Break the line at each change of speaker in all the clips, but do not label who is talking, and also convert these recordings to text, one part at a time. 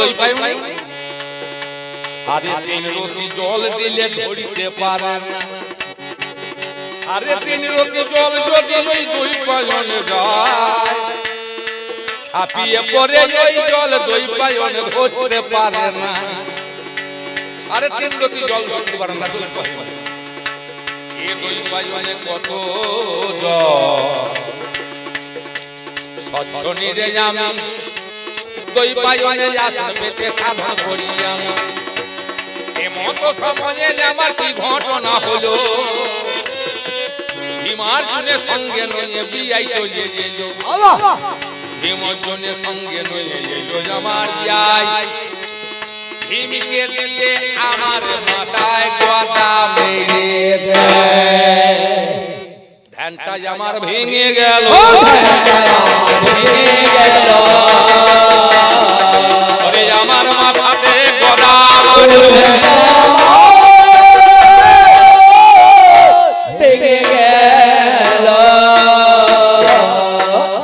দই পাই আরে তিন রতি জল দিলে ধরিতে পারে না। আরে তিন রতি জল যদি ওই দই পায়ন যায়। ছাপিয়ে পরে ওই জল দই পায়ন ধরতে পারে না। আরে তিন রতি জল ধরতে পারে না দই পায়ন এ দই পায়নে কত জল। স্বচ্ছ নিরে আমি দই পায়নে আসন পেতে সাধন করি আমি এমত সমাজে আমার কি ঘটনা হলো? ভীমার্জুনের সঙ্গে নয়ে বিয়াই চলে এলো ভীমার্জুনের সঙ্গে নয়ে এলো আমার যাই ভীমকে দিয়ে আমার মাথায় গদা মেরে দেয়। আমার ভেঙে গেল। ওরে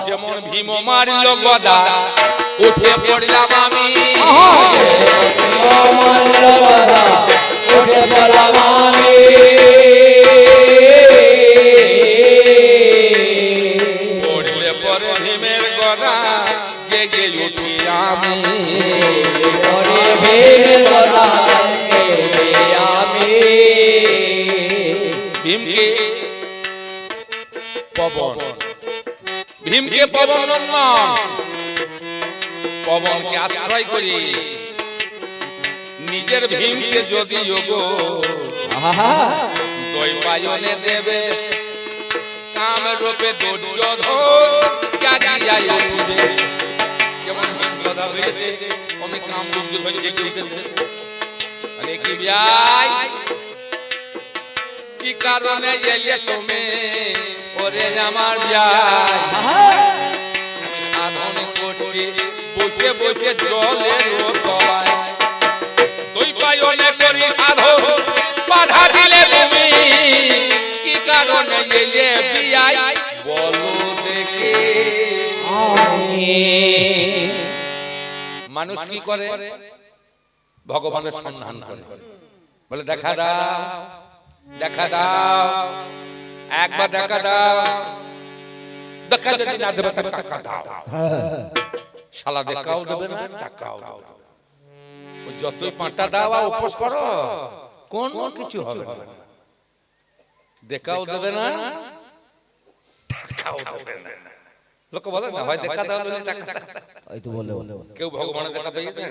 যেমন ভীম মারিল গদা উঠে পড়লাম ভীমকে পবন নন্দন। পবনকে আশ্রয় করি। নিজের ভীমকে যদি যোগ দৈবায়নে দেবে, কাম রূপে ভীম কথা হয়েছে আমি কাম দুর্যোধন জেগে উঠেছে। কি ভাই কি কারণে এলে তুমি? ওরে আমার আমি সাধন করছি বসে বসে জলের তলায় দুই পায়নে করি সাধন বাধা দিলে তুমি। কি কারণে এলে বিয়াই? বলো দেখে। মানুষ কি করে? ভগবানের সন্ধান করে। বলে দেখা দাও দেখা দাও। একবার দেখা দাও। দেখা যদি না দেবে তাহলে টাকা দাও। শালা দেখাও দেবে না টাকাও দাও ও যতই পাঁটা দাও উপোস করো। কোন কিছু হবে না। দেখাও দেবে না। টাকাও দেবে না। লোক বলে না ভাই দেখা দাও নইলে টাকা
এই তো বলে বলে
কেউ ভগবানের দেখা পেয়েছেন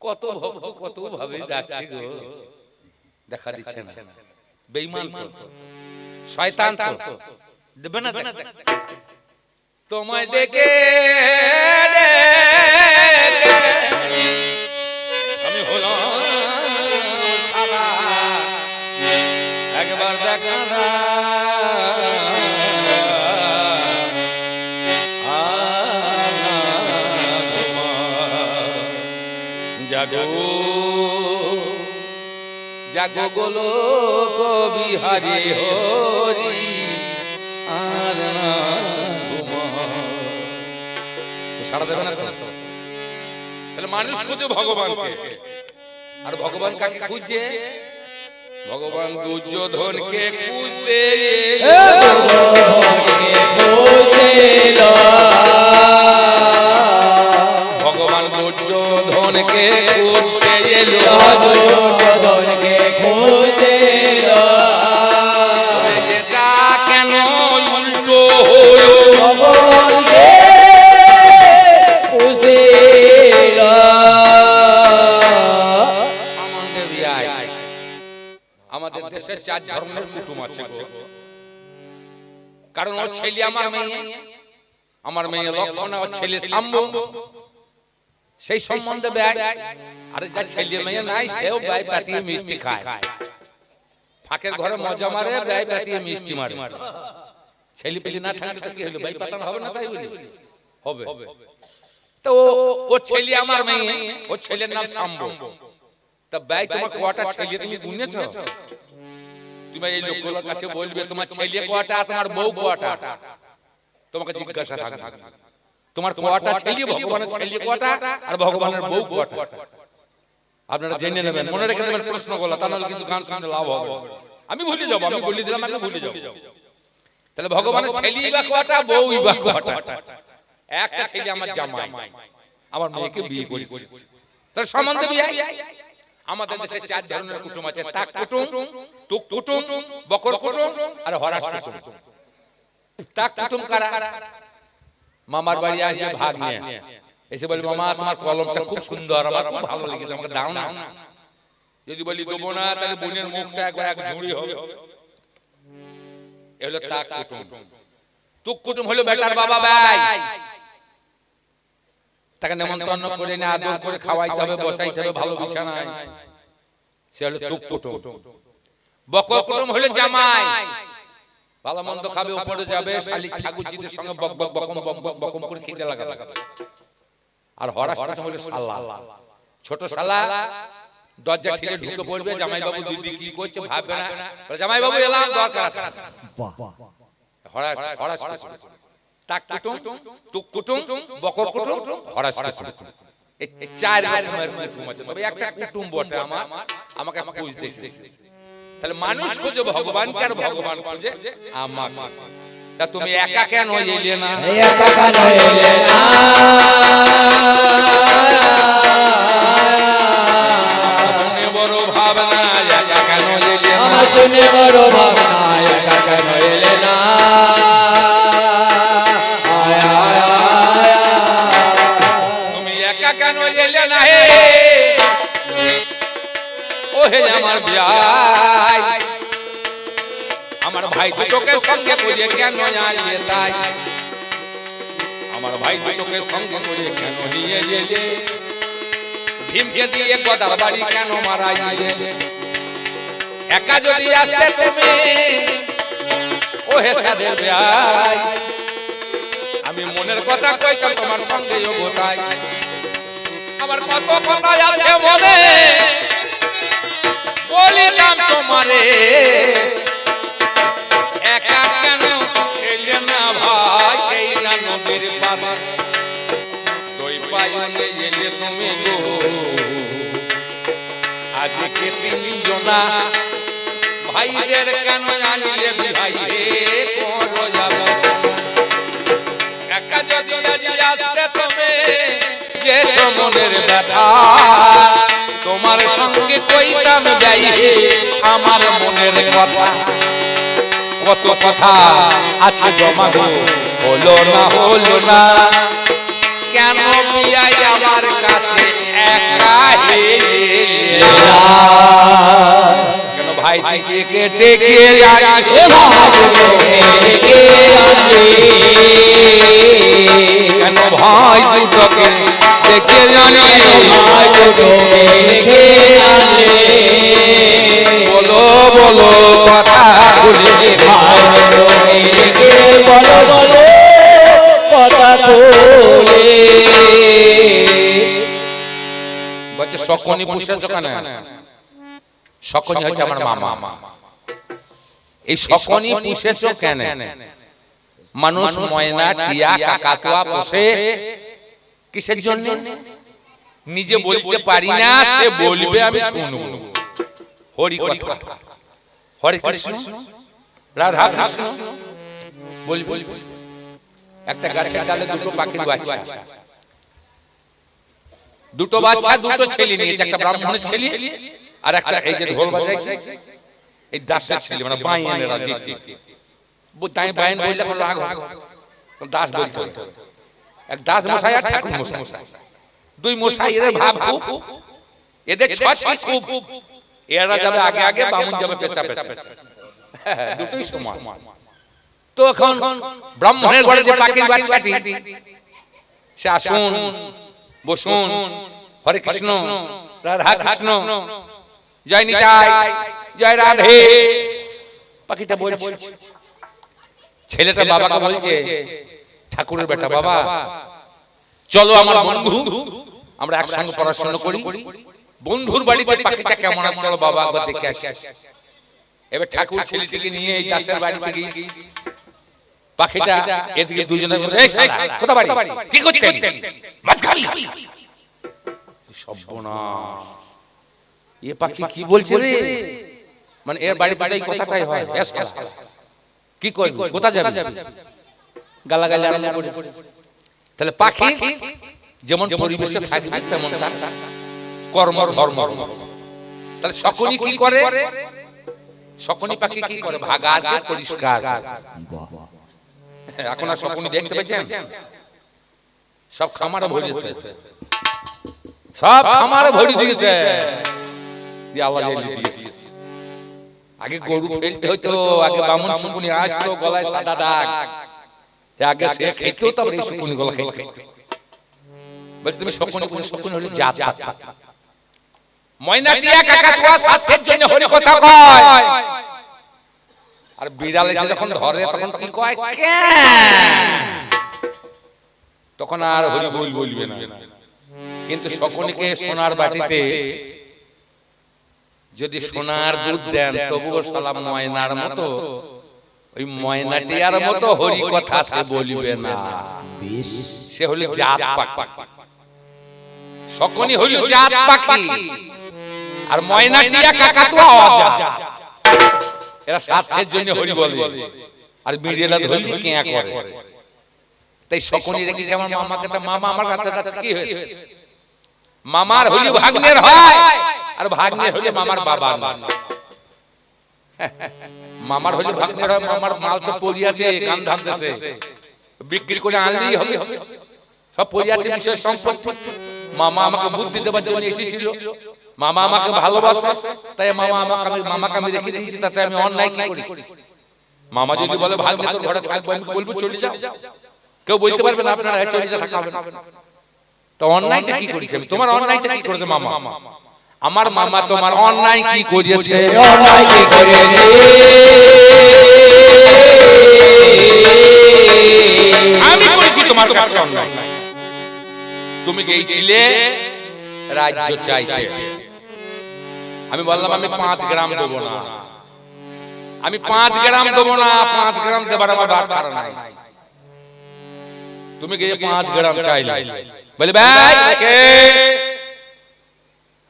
কত ভক্ত কত ভাবে ডাকছে গো। দেখা দিচ্ছে না। বেঈমান তো। শয়তান তো। দেবে না। তোমায় দেখে আমি হলাম একবার দেখা জাগো। জাগো গোলো বিহারি হরি। আর সারা দেবে না তাহলে মানুষ খুঁজে ভগবানকে। আর ভগবান কাকে খুঁজছে? ভগবান দুর্যোধনকে খুঁজতে ভগবান দুর্যোধনকে খুঁজতে এলো। দেশে চার ধর্মের কুটুম আছে গো। কারণ ওর ছেলে আমার মেয়ে। আমার মেয়ে লক্ষণ ওর ছেলে সাম্য সেই সম্বন্ধে ব্যয় আরে যা ছেলে মেয়ে নাই সেও ব্যয় পাতিয়ে মিষ্টি খায়। ফাঁকের ঘরে মজা মারে ব্যয় পাতিয়ে মিষ্টি মারে। ছেলে পেলে না থাকলে তো কি হলো ব্যয় পাতানো হবে না তাই বলি? হবে। তো ও- ও ছেলে আমার মেয়ে ও ছেলের নাম সাম্ব তা ব্যয় তোমার কটা ছেলে তুমি গুনেছ? তুমি এই লোকগুলোর কাছে বলবে তোমার ছেলে কটা তোমার বউ কটা তোমাকে জিজ্ঞাসা থাকবে। তোমার কোয়াটা ছেলে ভগবানের ছেলে কোয়াটা আর ভগবানের বউ কোয়াটা। আপনারা জেনে নেবেন মনে রেখে দেবেন প্রশ্নগুলো তা নাহলে কিন্তু গান শুনতে লাভ হবে। আমি ভুলে যাব আমি বলে দিলাম আমি ভুলে যাব। তাহলে ভগবানের ছেলেই বা কোয়াটা বউই বা কোয়াটা। একটা ছেলে আমার জামাই। আমার মেয়েকে বিয়ে করেছি। তার সম্বন্ধে বিয়ে আমাদের দেশে চার ধরনের কুটুম আছে। তাক কুটুম তুক কুটুম বকর কুটুম আর হরাস কুটুম। তাক কুটুম কারা? মামার বাড়ি আসবে ভাগ নিয়ে এসে বলি মামা তোমার কলমটা খুব সুন্দর আমার খুব ভালো লেগেছে আমাকে দাও না। যদি বলি দেবো না তাহলে বোনের মুখটা একবার এক ঝুড়ি হবে। এ হলো তাক কুটুম। তুক কুটুম হলো বেটার বাবা ভাই। তাকে নেমন্তন্ন করে না আদর করে খাওয়াইতে হবে বসাইতে হবে ভালো বিছানায় সে হলো তুক কুটুম বকর কুটুম হলো জামাই ভালো মন্দ খাবে উপরে যাবে শালিক ঠাকুরজিদের সঙ্গে বক বক বকম বক বক বকম করে খেতে লাগা আর হরাস হলো শালা ছোট শালা দরজা ঠেলে ঢুকে পড়বে জামাই বাবু দিদি কি করছে ভাববে না জামাই বাবু এলাম দরকার আছে হরাস হরাস তাক কুটুম তুক কুটুম বকর কুটুম হরাস কুটুম। এই চার রকমের কুটুম আছে। তবে একটা কুটুম বটে আমার আমাকে খুঁজতে এসেছে তাহলে মানুষ খোঁজে ভগবানকে আর ভগবান খোঁজে? আমার তা তুমি একা কেন এলে না?
একা কেন এলে না?
মনে বড় ভাবনা একা কেন এলে না?
আমার শুনে বড় ভাবনা।
হে আমার ভাই আমার ভাই দুটোকে সঙ্গে করে কেন আনলে তাই? আমার ভাই দুটোকে সঙ্গে করে কেন নিয়ে এলে? ভীমকে দিয়ে গদার বাড়ি কেন মারাই দিলে একা যদি আসতে তুমি ও হে সাদের ভাই আমি মনের কথা কইতাম তোমার সঙ্গে যোগতাই আমার কত কথা আছে মনে? বলিলাম তোমারে, একা কেন এলে না ভাই? এই না নদীর পারে দই পাইলে এলে তুমি গো। আজকে তিনজনা ভাইদের কেন আনিলে ভাই হে করো যাবে। একা যদি আজ আসতে তুমি যে মনের ব্যথা। তোমার সঙ্গে কইতাম যাই আমার মনের কথা। কত কথা আছে জমা গো হলো না হলো না। কেন বিয়াই আমার কাছে একা কেন ভাই দিকে ডেকে কেন ভাই দুটোকে দেখে জানি
ভাই দুটোকে
বলো বলো কথা খুলে
বলো বলো কথা খুলে
বলছে, শকুনি পুষেছ কেন শকুনি হচ্ছে আমার মামা। এই শকুনি পুষেছ কেন মানুষ ময়না, টিয়া, কাকাতুয়া পোষে কিসের জন্য? নিজে বলতে পারি না সে বলবে আমি শুনব। হরি কথা। হরে কৃষ্ণ। রাধা কৃষ্ণ। বলি বলি একটা গাছের ডালে দুটো পাখির বাচ্চা। দুটো বাচ্চা দুটো ছেলে নিয়েছে একটা ব্রাহ্মণের ছেলে আর একটা এই যে ঢোল বাজাইছে এই দাসের ছেলে মানে বাইয়েনেরা জিত তাই বাইন বললে কোনো রাগ। দাস বলতে। এক দাস মশাই আর ঠাকুর মশাই। দুই মশাই এদের ভাব খুব। এদের ছয় খুব। এরা যাবে আগে আগে বামুন যাবে পেঁচা পেঁচা। হ্যাঁ, দুটোই সমান। তো এখন ব্রাহ্মণের ঘরে যে পাখির বাচ্চাটি সে আসুন বসুন। হরে কৃষ্ণ রাধা কৃষ্ণ। জয় নিতাই জয় রাধে। পাখিটা বলছে ছেলেটা বাবাকে বলছে ঠাকুরের বেটা বাবা। চলো আমার বন্ধু আমরা একসঙ্গে পড়াশোনা করি। বন্ধুর বাড়িতে পাখিটা কেমন আছে চলো বাবা একবার দেখে আসি। এবার ঠাকুর ছেলেটিকে নিয়ে এই দাসের বাড়িতে গিয়েছি পাখিটা এদিকে দুজনে বলে, "এই শালা, কোথা বাড়ি? কি করতেন? মদ খাবি? সর্বনাশ। এ পাখি কি বলছে রে? মানে এর বাড়িতে এই কথাটাই হয় কি করবি? কোথা যাবি? গালাগালি আরম্ভ করিস তাহলে পাখি যেমন পরিবেশে থাকবে তেমন তার কর্ম ধর্ম। তাহলে কি করে? পাখি কি করে? পরিষ্কার। এখন আর দেখতে পেয়েছেন? সব খামারে ভরিয়েছে সব খামারে ভরি দিয়েছে। আওয়াজ দিয়েছে। আগে গরু ফেলতে হইতো আগে বামুন শকুনি আসতো গলায় সাদা দাগ। আগে সে খেতো তারপরে এই শকুনি গলা খেতো বলছে তুমি শকুনি কোন শকুনি হলে জাত পাতা। স্বাস্থ্যের জন্য হরি কথা কয়। আর বিড়াল এসে যখন ধরে তখন কি কয় ক্যাঁ। তখন আর হরি বল বলবে না। কিন্তু শকুনিকে সোনার বাটিতে যদি সোনার দুধ দেন তবুও সালাম ময়নার মতো ওই ময়নাটিয়ার মতো হরি কথা সে বলিবে না। সে হলো জাত পাখি। শকুনি হলো জাত পাখি। আর ময়নাটিয়া কাকাতুয়া অজাত। এরা স্বার্থের জন্য হরি বলে। আর বিড়েলা ধরলে কেয়া করে। তাই শকুনি রেখে যেমন মামাকে তো মামা আমার কাছে যাচ্ছে কি হয়েছে? মামার হলি ভাগ্নের হয়। আর ভাগ্নের হলে মামার বাবা মামার হলে হয়, মামার মাল তো পড়ি আছে কান ধানতেছে। বিক্রি করে আনলেই হবে। সব পড়ি আছে, বিষয় সম্পত্তি। মামা আমাকে বুদ্ধি দেওয়ার জন্য এসেছিল। মামা আমাকে ভালোবাসে, তাই মামা আমাকে আমি মামাকে আমি রেখে দিয়েছি, তাতে আমি অন্যায় কি করি? মামা যদি বলে, ভাগ্নে, তোর ঘরে থাকব আমি বলব, চলে যাও। কেউ বলতে পারবে না, আপনারা "এই চলে যা থাকা হবে না। তো অন্যায়টা কি করেছে আমি? তোমার অন্যায়টা কি করেছে মামা? আমার মামা তোমার অন্যায় কি করিয়েছে
অন্যায় কি করেছে?
আমি করেছি তোমার কাছে অন্যায়। তুমি গিয়েছিলে রাজ্য চাইতে। আমি বললাম আমি পাঁচ গ্রাম দেবো না। আমি পাঁচ গ্রাম দেবো না পাঁচ গ্রাম দেবার আমার বাট খারা নাই। তুমি গিয়ে পাঁচ গ্রাম চাইলে। বলে ভাই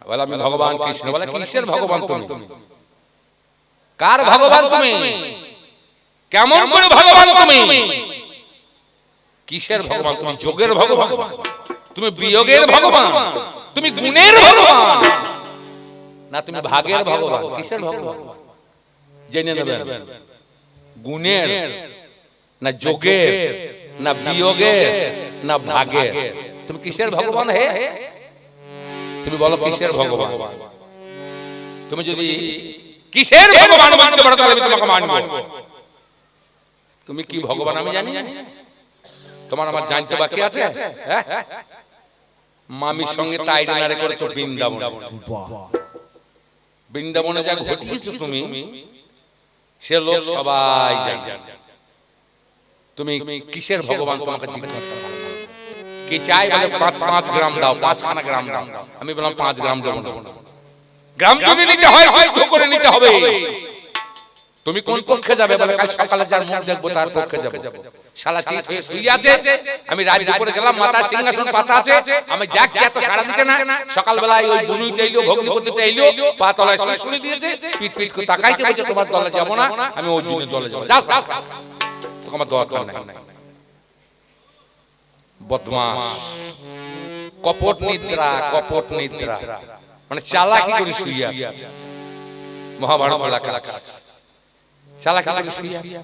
বলে আমি ভগবান কৃষ্ণ বলে কিসের ভগবান তুমি? কার ভগবান তুমি? কেমন করে ভগবান তুমি? কিসের ভগবান তুমি? যোগের ভগবান। তুমি বিয়োগের ভগবান। তুমি গুণের ভগবান। না তুমি ভাগের ভগবান। কিসের ভগবান? জেনে নেবেন। গুণের। না যোগের। না বিয়োগের। না ভাগের। তুমি কিসের ভগবান হে? তুমি বলো কিসের ভগবান? তুমি যদি কিসের ভগবান মানতে পারো তাহলে আমি তোমাকে মানবো। তুমি কি ভগবান আমি জানি? তোমার আমার জানতে বাকি আছে? হ্যাঁ? মামির সঙ্গে তাই তাইডেনারে করেছ বৃন্দাবন। বৃন্দাবনে। যা ঘটিয়েছো তুমি সে লোক সবাই জানে। তুমি কিসের ভগবান তোমাকে জিজ্ঞাসা? কি চাই বলে পাঁচ পাঁচ গ্রাম দাও পাঁচখানা গ্রাম দাও। আমি বললাম পাঁচ গ্রাম দেবো না। গ্রাম যদি নিতে হয় যুদ্ধ করে নিতে হবে। তুমি কোন পক্ষে যাবে? বলে কাল সকালে যার মুখ দেখব তার পক্ষে যাব। শালা চিত হয়ে শুয়ে আছে আমি গেলাম মাথা সিংহাসন পাতা আছে। আমি যাক এত সারা দিচ্ছে না। সকাল বেলায় ওই বুনুই চাইলো ভগ্নি করতে চাইলো পা তলায় শুয়ে শুয়ে দিয়েছে। পিট পিট করে তাকাইছে বলছে তোমার দলে যাব না আমি ওই জন্য দলে যাব। তোকে আমার দরকার নাই। বদমাস কপট নিদ্রা কপট নিদ্রা। মানে চালাকি করে শুয়ে আছে। মহাভারত চালাকি করে শুয়ে আছে।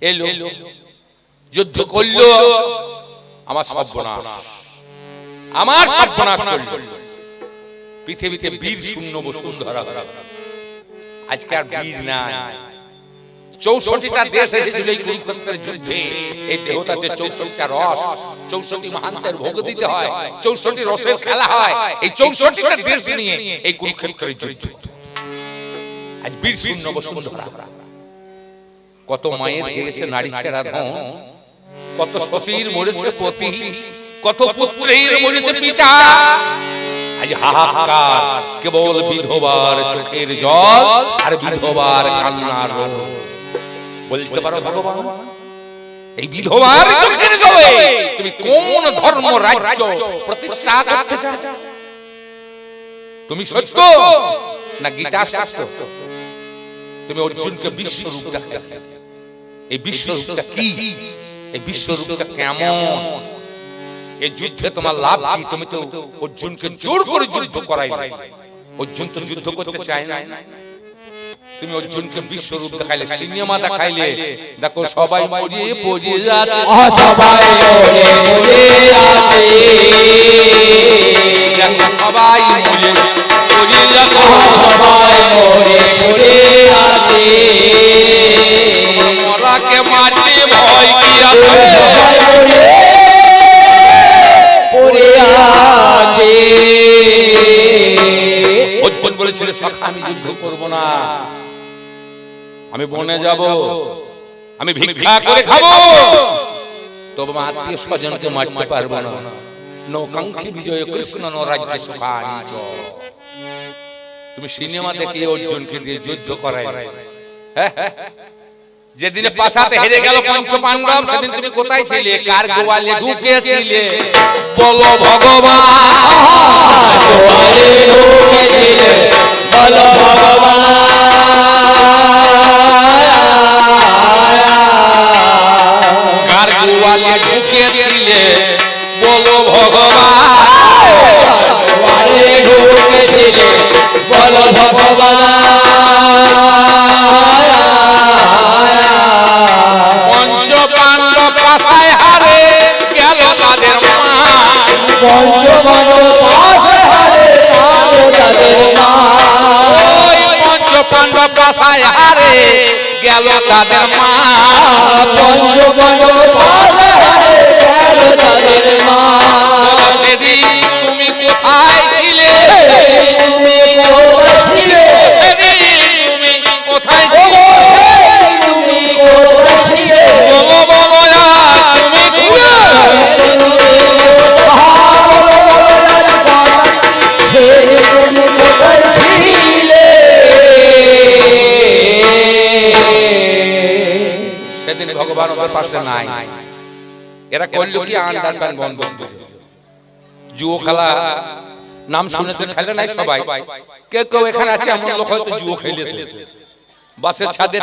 এলো। যুদ্ধ করল। আমার সর্বনাশ। আমার সর্বনাশ করল। পৃথিবীতে বীর শূন্য বসুন্ধরা। আজকে আর বীর নাই। চৌষট্টিটা দেশ এসেছিল এই কুরুক্ষেত্রের যুদ্ধে। এই দেহতাছে চৌষট্টিটা রস। চৌষট্টি মহান্তের ভোগ দিতে হয়। চৌষট্টি রসের খেলা হয়। এই চৌষট্টিটা দেশ নিয়ে এই কুরুক্ষেত্রের যুদ্ধ। আজ বীর শূন্য বসুন্ধরা। কত মায়ের গিয়েছে নারী ছেড়া ধন। কত সতীর মরেছে পতি। কত পুত্রের মরেছে পিতা। আজ হাহাকার। কেবল বিধবার চোখের জল আর বিধবার কান্নার রোল। বলতে পারো ভগবান? এই বিধবার চোখের জলে তুমি কোন ধর্ম রাজ্য প্রতিষ্ঠা করতে চাও? তুমি সত্য না গীতা সত্য তুমি অর্জুনকে বিশ্বরূপ দেখালে এই বিশ্বরূপটা কি? এই বিশ্বরূপটা কেমন? এই যুদ্ধে তোমার লাভ কি? তুমি তো অর্জুনকে জোর করে যুদ্ধ করাই অর্জুন তো যুদ্ধ করতে চায় না। তুমি অর্জুনকে বিশ্বরূপ দেখাইলে সিনেমা দেখাইলে দেখো সবাই মরিয়ে পড়িয়ে যাচ্ছে
সবাই মরে
পড়িয়ে যাচ্ছে
সবাই মরে মরে আছে।
মরাকে মারতে ভয় কি আছে।
পড়ে আছে?
অর্জুন বলেছিল সখা আমি যুদ্ধ করব না। আমি বনে যাব। আমি ভিক্ষা করে খাব। তবে আত্মীয় স্বজনকে মারতে পারব না। নৌকাঙ্ক্ষী বিজয় কৃষ্ণ ন রাজ্য সুখানি তুমি সিনেমা দেখে অর্জুনকে দিয়ে যুদ্ধ করাই হ্যাঁ? যেদিনে পাশাতে হেরে গেল পঞ্চ পাণ্ডব সেদিন তুমি কোথায় ছিলে? কার গোয়ালে ঢুকেছিলে? বলো ভগবান।
ঢুকেছিলে? বলো ভগবান।
পাশায় হারে গেল তাদের মা।
পাশে
গেল তাদের মা। সেদিন তুমি কোথায় ছিলে?
তুমি কোথায় ছিলে?
তুমি কোথায় ছিলে?
তুমি কোথায় ছিলে?
বলো বলো আজ তুমি কোথায়? ভগবান ওদের পাশে নাই। এরা করল কি আন্ডার প্যান বন্ধ? জুয়ো খেলা নাম শুনেছে খেলে নাই সবাই? কেউ কেউ এখানে আছে এমন লোক হয়তো জুয়ো খেলেছে। বাসের ছাদে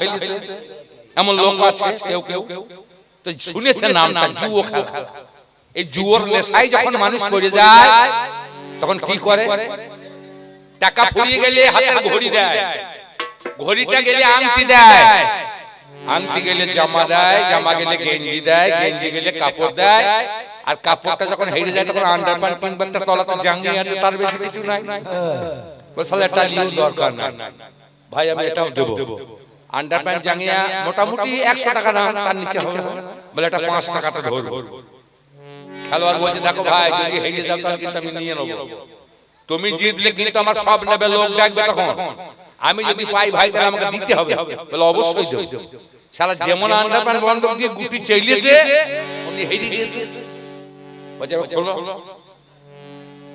খেলেছে। এমন লোক আছে কেউ কেউ তো শুনেছে নামটা জুয়ো খেলা। এই জুয়োর নেশায় যখন মানুষ পড়ে যায় তখন কি করে? টাকা ফুরিয়ে গেলে হাতের ঘড়ি দেয়। ঘড়িটা গেলে আংটি দেয়। আংটি গেলে জামা দেয় জামা গেলে গেঞ্জি দেয় গেঞ্জি গেলে কাপড় দেয়। আর কাপড়টা যখন হেরে যায় তখন আন্ডার প্যান্ট কিংবা একটা তলাতে জাঙ্গি আছে তার বেশি কিছু নাই। বলে শালা এটা নিয়েও দরকার নাই। ভাই আমি এটাও দেবো। আন্ডার প্যান্ট জাঙ্গিয়া মোটামুটি একশো টাকা দাম তার নিচে হবে। বলে এটা পাঁচ টাকাতে ধরবো। খেলোয়াড় বলছে দেখো ভাই যদি হেরে যাও তাহলে কিন্তু আমি নিয়ে নেব। তুমি জিতলে কিন্তু আমার সব নেবে লোক ডাকবে তখন। আমি যদি পাই ভাই তাহলে আমাকে দিতে হবে। বলে অবশ্যই দেবো। সারা যেমন আন্ডারপ্যান্ট বন্ধ দিয়ে গুটি চাইলেছে উনি হেরে গিয়েছে। এবার খোলো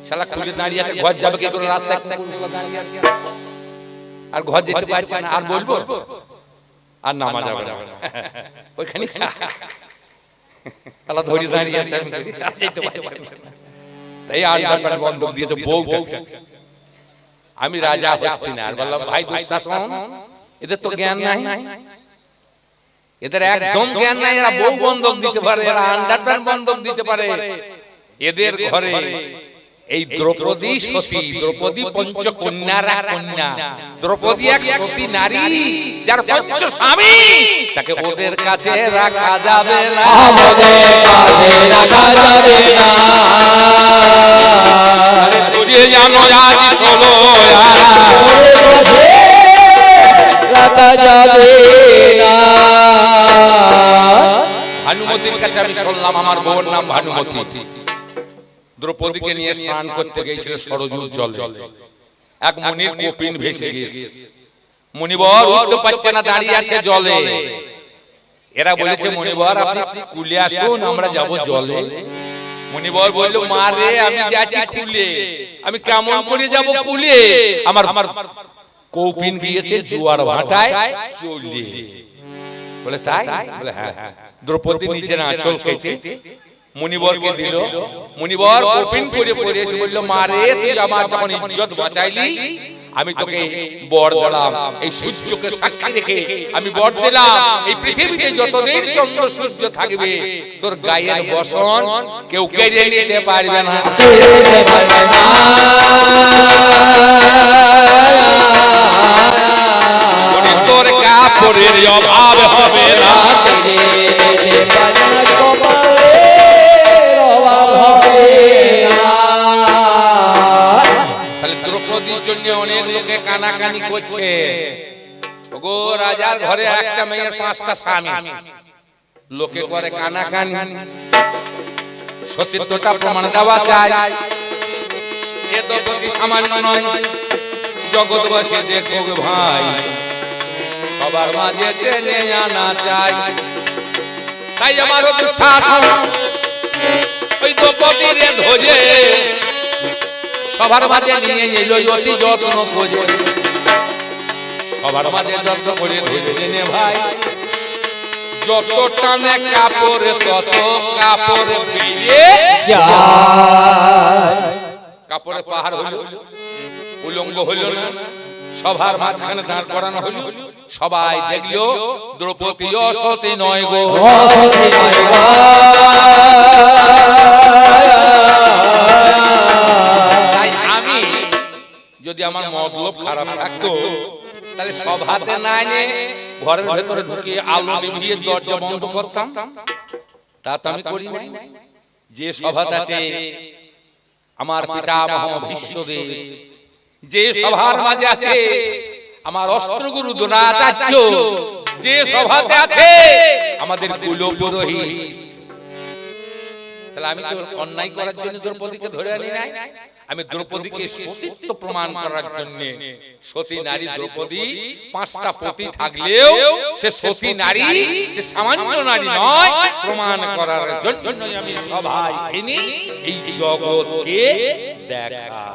শালা খুলে দাঁড়িয়ে আছে ঘর যাবে কি করে রাস্তায়? দাঁড়িয়ে আছে। আর ঘর যেতে পারছে না আর বলব? আর নামা যাবে না। ওইখানে শালা ধরে দাঁড়িয়ে আছে যেতে পারছি না। তাই আন্ডারপ্যান্ট বন্ধক দিয়েছে বউ বউ আমি রাজা হস্তিনা আর বললাম ভাই দুঃশাসন এদের তো জ্ঞান নাই। এদের একদম জ্ঞান নাই এরা বউ বন্ধক দিতে পারে এরা আন্ডারপ্যান্ট বন্ধক দিতে পারে। এদের ঘরে এই দ্রৌপদী সতী দ্রৌপদী পঞ্চকন্যার এক কন্যা। দ্রৌপদী এক সতী নারী যার পঞ্চ স্বামী। তাকে ওদের কাছে রাখা যাবে না।
আমাদের কাছে রাখা যাবে না।
ঘুরিয়ে জানো আজ ষোলো
আমাদের কাছে রাখা যাবে না।
ভানুমতির কাছে আমি শুনলাম আমার বউর নাম ভানুমতি। দ্রৌপদীকে নিয়ে স্নান করতে গিয়েছিল সরজুর জলে। এক মুনির কপিন ভেসে গিয়েছে। মুনিবর উঠতে পারছে না, দাঁড়িয়ে আছে জলে। এরা বলেছে, মনিবর, আপনি কুলে আসুন, আমরা যাব জলে। মনিবর বলল, মা রে, আমি যাচ্ছি কুলে। আমি কেমন করে যাব কুলে? আমার আমার কৌপিন গিয়েছে জুয়ার ভাটায় চলে বলে তাই? বলে হ্যাঁ দ্রৌপদী নিজের আঁচল কেটে মুনিবরকে দিল। মুনিবর কপিন করে পড়ে এসে বলল মারে তুই আমার যখন ইজ্জত বাঁচাইলি আমি তোকে বর দিলাম। এই সূর্যকে সাক্ষী রেখে আমি বর দিলাম। এই পৃথিবীতে যতদিন চন্দ্র সূর্য থাকবে তোর গায়ের বসন কেউ কেড়ে নিতে পারবে না। কাপড়ের অভাব হবে না। তাহলে দ্রৌপদীর জন্য অনেক লোকে কানাকানি করছে। গো রাজার ঘরে একটা মেয়ের পাঁচটা স্বামী। লোকে করে কানাকানি। সতীত্বটা প্রমাণ দেওয়া চাই এ দ্রৌপদী সামান্য নয়। জগৎবাসী দেখো ভাই। সবার মাঝে টেনে আনা চাই তাই আমার শাসন ওই দ্রৌপদীর ধোজে সবার মাঝে নিয়ে এলো অতি যত্ন করে। সবার মাঝে যত্ন করে ধরে এনে ভাই। যত টানে কাপড় তত কাপড় ফিরে
যায়।
কাপড়ে পাহাড় হলো উলঙ্গ হইল না। সবার মাঝখানে দাঁড় করানো হলো। সবাই দেখল দ্রৌপদী অসতী নয় গো। তাই আমি যদি আমার মতলব খারাপ থাকতো তাহলে নাই নে ঘরের ভেতরে ঢুকিয়ে আলো নিভিয়ে দরজা বন্ধ করতাম। তা তো আমি করি নাই। যে সভাত আছে আমার পিতামহ ভীষ্মদেব যে সভার মাঝে আছে আমার অস্ত্রগুরু দ্রোণাচার্য যে সভাতে আছে আমাদের কুল পুরোহিত তাহলে আমি তো অন্যায় করার জন্য দ্রৌপদীকে ধরে আনি নাই। আমি দ্রৌপদীকে সতীত্ব প্রমাণ করার জন্য সতী নারী দ্রৌপদী পাঁচটা পতি থাকলেও সে সতী নারী সে সামান্য নারী নয় প্রমাণ করার জন্য আমি সবাই এই জগৎকে দেখা।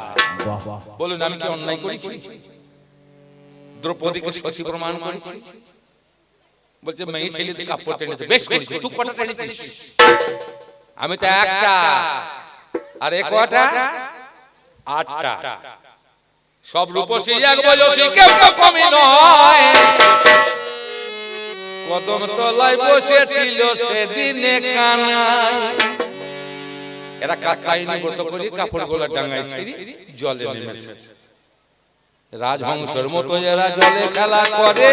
বলুন আমি কি অন্যায় করেছি? দ্রৌপদীকে সতী প্রমাণ করেছি? বলছে মেয়ে ছেলে তুই কাপড় টেনেছে। বেশ করেছিস তুই কটা টেনেছিস আমি তো একটা। আর এ কটা? আটটা। সব রূপসী এক বয়সী তো কমি নয়। কদম তলায় বসেছিল সেদিনে কানাই। এরা কাকাইনি মতো করে কাপড় গোলা ডাঙায় ছিড়ি জলে নেমেছে। রাজহংসের মতো এরা জলে খেলা করে।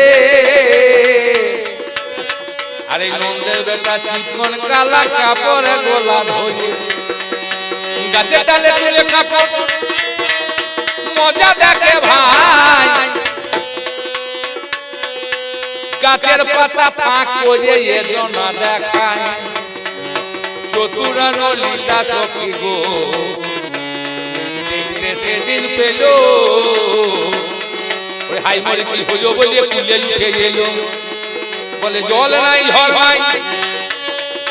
আর এই নন্দের বেটা চিকন কালা কাপড়ে গোলা ধরে গাছে ডালে তুলে কাপড়। মজা দেখে ভাই। গাছের পাতা পাক করে এ জনা দেখায়। চতুরা নলিতা সখী গো। দেখতে সেদিন পেল। ওই হাই মরে কি হইল বলে তুলে উঠে এলো। বলে, জল নাই, হর ভাই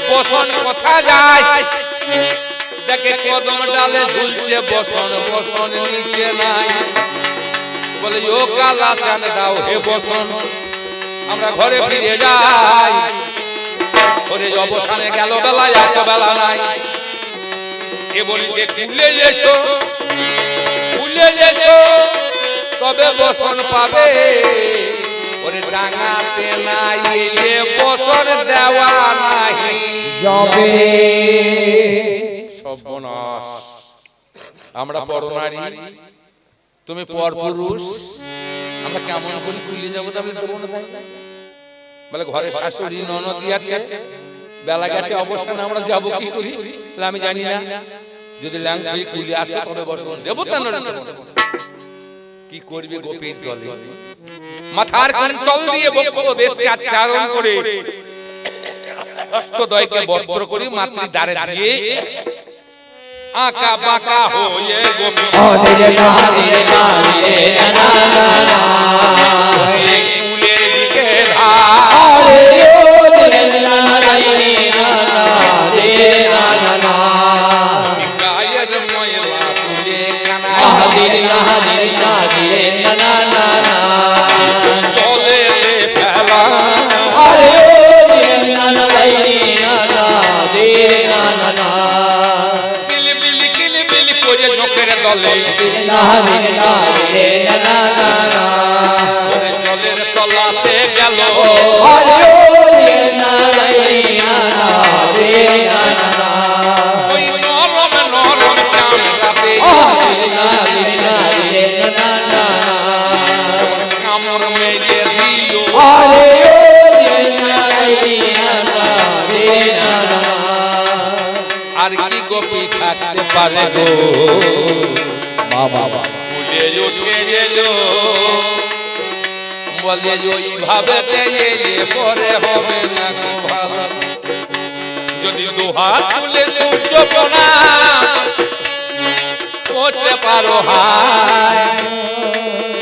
বসন কথা যায়? দেখে কদম ডালে ঝুলছে বসন বসন নিচে নাই। বলে, ও কালা চান দাও হে বসন, আমরা ঘরে ফিরে যাই। ওরে অবসানে গেল বেলা এত বেলা নাই। এ বলছে কুলে এসো কুলে এসো তবে বসন পাবে? ওরে ডাঙাতে নাই এলে বসন দেওয়া নাহি।
যাবে।
সর্বনাশ। আমরা পরনারী। তুমি পর পুরুষ আমরা কেমন করে কুলে যাব তবে দেবো না তাই? বলে ঘরে শাশুড়ি, ননদি আছে বেলা গেছে, অবসানে, আমরা যাব কি করি? আমি জানি না। যদি ল্যাং কুলে আসে, তবে বসবো দেবো তা না দেবো না? কি করবে গোপীর দলে? মাথার কোন তল দিয়ে বক্ষ দেশকে আচ্ছাদন করে, অষ্টদয়কে বস্ত্র করে মাতৃ দ্বারে দিয়ে আঁকা বাঁকা হয়ে গোপী পারে গো
বাবা
ফুলে উঠে এলো বলে যে ওইভাবে এলে পরে হবে না গো ভালো যদি দুহাত তুলে সূর্য প্রণাম করতে পারো হায়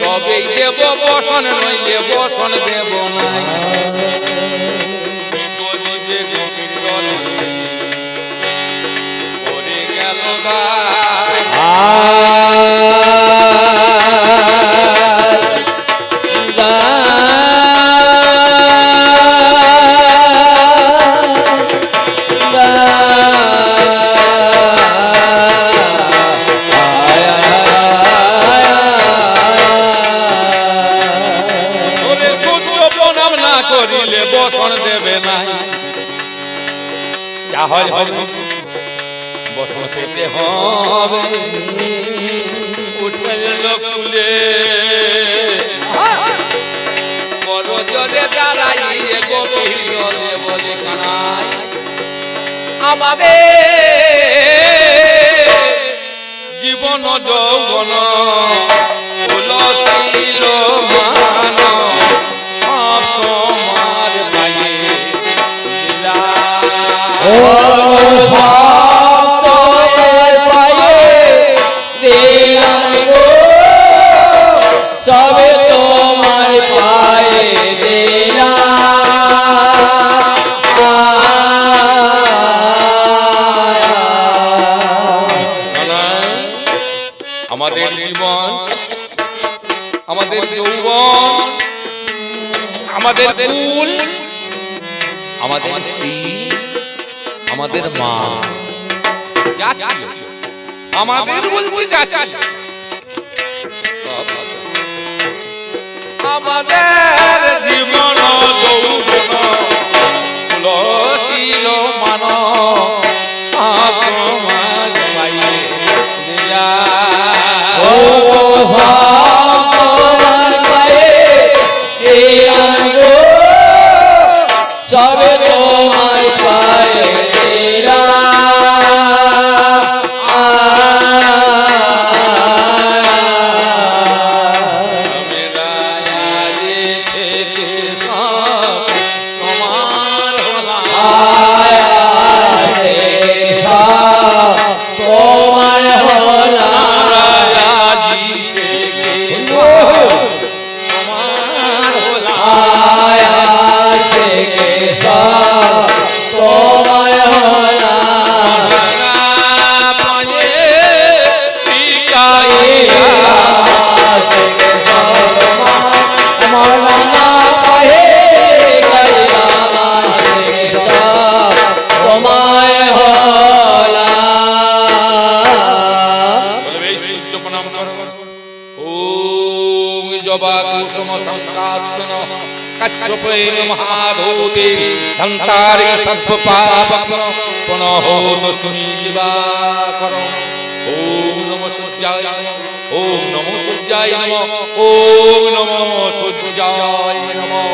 তবেই দেব বসন নইলে বসন দেব না। করিলে বসন দেবে নাই। যা হয় বসন পেতে হবে উঠে এলো কুলে। বড় জলে দাঁড়াইয়ে গভীর বলে কানাই আমাদের জীবন যৌবন তুলসীল মান, সব তোমার পায়ে দিলা। যৌবন আমাদের কুল আমাদের স্ত্রী আমাদের মা যা আমাদের বলতে যা ছিল আমাদের জীবন যৌবন তুলসীল মান
ও তোমার
সর্ব পাপক পুনঃ তো সুনীবা করো ওম নম সূর্যায় নমঃ ওম নমঃ সূর্যায় নমঃ ওম নমঃ সূর্যায়